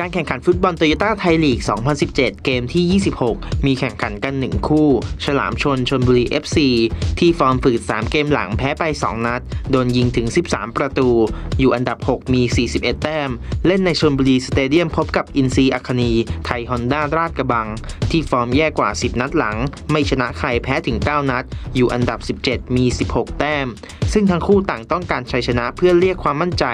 การแข่งขันฟุตบอลโตโยต้าไทยลีก 2017 เกมที่ 26 มีแข่งขันกัน 1 คู่ ฉลามชนชนบุรี FC ที่ฟอร์มฝืด 3 เกมหลังแพ้ไป 2 นัด โดนยิงถึง 13 ประตู อยู่อันดับ 6 มี 41 แต้ม เล่นในชนบุรีสเตเดียมพบกับอินซีอัคนีไทยฮอนด้าราชกระบัง ที่ฟอร์มแย่กว่า 10 นัดหลัง ไม่ชนะใครแพ้ถึง 9 นัด อยู่อันดับ 17 มี 16 แต้ม ซึ่งทั้งคู่ต่างต้องการชัยชนะเพื่อเรียกความมั่นใจ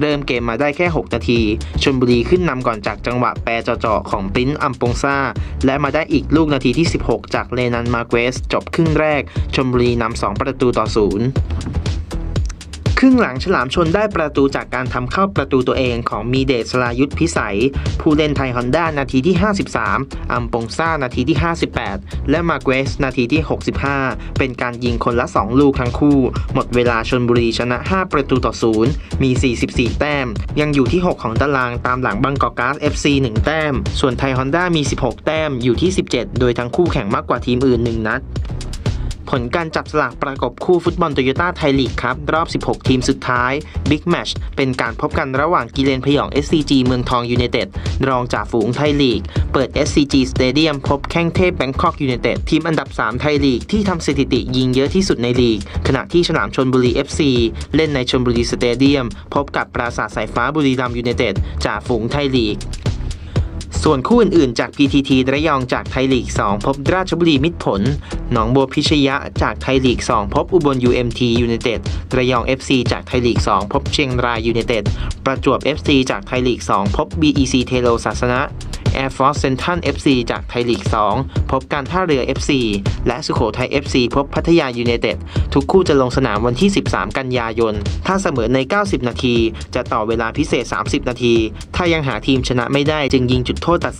เริ่มเกมมาได้แค่ 6 นาทีชนบุรีขึ้นนำก่อนจากจังหวะแปรจาะๆของปริ้นอัมปงซาและมาได้อีกลูกนาทีที่ 16 จากเลนันมาเกสจบครึ่งแรกชนบุรีนำ2ประตูต่อศูนย์ ครึ่งหลังฉลามชนได้ประตูจากการทำเข้าประตูตัวเองของมีเดชสลายุทธพิสัย ผู้เล่นไทยฮอนด้านาทีที่ 53 อัมปงซ่านาทีที่ 58 และมาเกสนาทีที่ 65 เป็นการยิงคนละ 2 ลูกทั้งคู่ หมดเวลาชนบุรีชนะ 5 ประตูต่อศูนย์มี 44 แต้ม ยังอยู่ที่ 6 ของตารางตามหลังบังกอกกาส FC 1 แต้ม ส่วนไทยฮอนด้ามี 16 แต้มอยู่ที่ 17 โดยทั้งคู่แข่งมากกว่าทีมอื่น 1 นัด ผลการจับสลากประกบคู่ฟุตบอลโตโยต้าไทยลีกครับ รอบ 16 ทีมสุดท้ายบิ๊กแมชเป็นการพบกันระหว่างกิเลนพยอง SCG เมืองทองยูเนเต็ดรองจากฝูงไทยลีก เปิด SCG Stadium พบแข้งเทพแบงคอกยูเนเต็ดทีมอันดับ 3 ไทยลีกที่ทำสถิติยิงเยอะที่สุดในลีก ขณะที่ฉลามชนบุรี FC เล่นในชนบุรีสเตเดียมพบกับปราสาทสายฟ้าบุรีรัมย์ยูเนเต็ดจากฝูงไทยลีก ส่วนคู่อื่นๆ จาก PTT ระยองจากไทยลีก 2 พบราชบุรีมิตรผล หนองบัวพิชยะจากไทยลีก 2 พบอุบล UMT ยูเนเต็ดระยอง FC จากไทยลีก 2 พบเชียงรายยูเนเต็ดประจวบ FC จากไทยลีก 2 พบ BEC เทโลศาสนะ Air Force Central FC จากไทยลีก 2 พบการท่าเรือ FC และสุโขทัย FC พบพัทยายูเนเต็ด ทุกคู่จะลงสนามวันที่ 13 กันยายน ถ้าเสมอใน 90 นาที จะต่อเวลาพิเศษ 30 นาที ถ้ายังหาทีมชนะไม่ได้จึงยิงจุดโทษตัดสิน